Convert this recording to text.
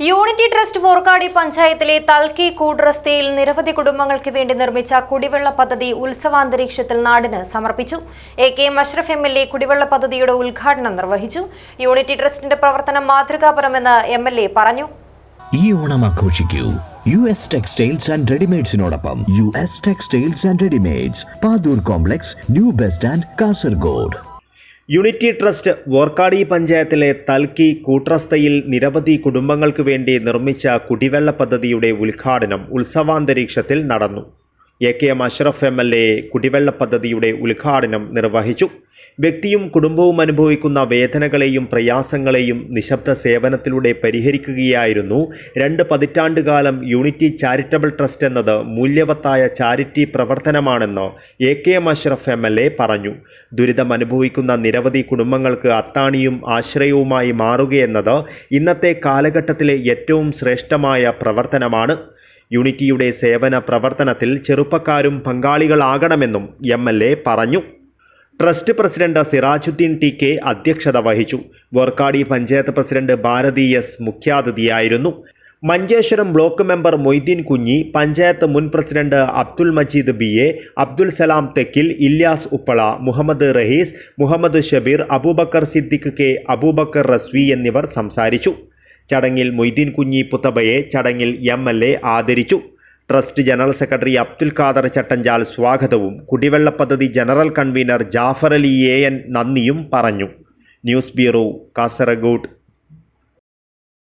Unity trust ഫോർക്കാടി പഞ്ചായത്തിലെ തൽക്കി കൂട്രസ്തയിൽ നിരവധി കുടുംബങ്ങൾക്ക് വേണ്ടി നിർമ്മിച്ച കുടിവെള്ള പദ്ധതി ഉത്സവാന്തരീക്ഷത്തിൽ നാടിന് സമർപ്പിച്ചു. A K Mashraf M L A കുടിവെള്ള പദ്ധതിയുടെ ഉദ്ഘാടനം നിർവഹിച്ചു. യൂണിറ്റി ട്രസ്റ്റിന്റെ പ്രവർത്തനം മാതൃകാപരമെന്ന് എം എൽ എ പറഞ്ഞു. ഈ ഓണം ആഘോഷിക്കൂ. U S textiles and റെഡിമെയ്ഡ്സിനോടൊപ്പം U S textiles and readymades. Pathur complex new bus stand Kasaragod. Unity trust Vorkady പഞ്ചായത്തിലെ തൽക്കി കൂട്രസ്തയിൽ നിരവധി കുടുംബങ്ങൾക്ക് വേണ്ടി നിർമ്മിച്ച കുടിവെള്ള പദ്ധതിയുടെ ഉദ്ഘാടനം ഉത്സവാന്തരീക്ഷത്തിൽ നടന്നു. A K M Ashraf M L A കുടിവെള്ള പദ്ധതിയുടെ ഉദ്ഘാടനം നിർവഹിച്ചു. വ്യക്തിയും കുടുംബവും അനുഭവിക്കുന്ന വേദനകളെയും പ്രയാസങ്ങളെയും നിശബ്ദ സേവനത്തിലൂടെ പരിഹരിക്കുകയായിരുന്നു. രണ്ട് പതിറ്റാണ്ടുകാലം യൂണിറ്റി ചാരിറ്റബിൾ ട്രസ്റ്റ് എന്നത് മൂല്യവത്തായ charity പ്രവർത്തനമാണെന്ന് A K M Ashraf M L A പറഞ്ഞു. ദുരിതം അനുഭവിക്കുന്ന നിരവധി കുടുംബങ്ങൾക്ക് അത്താണിയും ആശ്രയവുമായി മാറുകയെന്നത് ഇന്നത്തെ കാലഘട്ടത്തിലെ ഏറ്റവും ശ്രേഷ്ഠമായ പ്രവർത്തനമാണ്. യൂണിറ്റിയുടെ സേവന പ്രവർത്തനത്തിൽ ചെറുപ്പക്കാരും പങ്കാളികളാകണമെന്നും എം എൽ എ പറഞ്ഞു. Trust president Sirajuddin T K അധ്യക്ഷത വഹിച്ചു. വോർക്കാടി പഞ്ചായത്ത് പ്രസിഡന്റ് ഭാരതി എസ് മുഖ്യാതിഥിയായിരുന്നു. മഞ്ചേശ്വരം ബ്ലോക്ക് മെമ്പർ മൊയ്തീൻ കുഞ്ഞി പഞ്ചായത്ത് മുൻ president Abdul Majeed B A Abdul Salam Thekkil Ilyas Uppala Muhammad Raees Muhammad Shabeer Abubakar Siddique K Abubakar Rizvi എന്നിവർ സംസാരിച്ചു. ചടങ്ങിൽ മൊയ്തീൻ കുഞ്ഞി പുത്തബയെ ചടങ്ങിൽ എം ആദരിച്ചു. Trust general secretary Abdul Khader Chattanchal സ്വാഗതവും. കുടിവെള്ള പദ്ധതി general convener Jafar Ali A N നന്ദിയും പറഞ്ഞു. News bureau Kasaragod.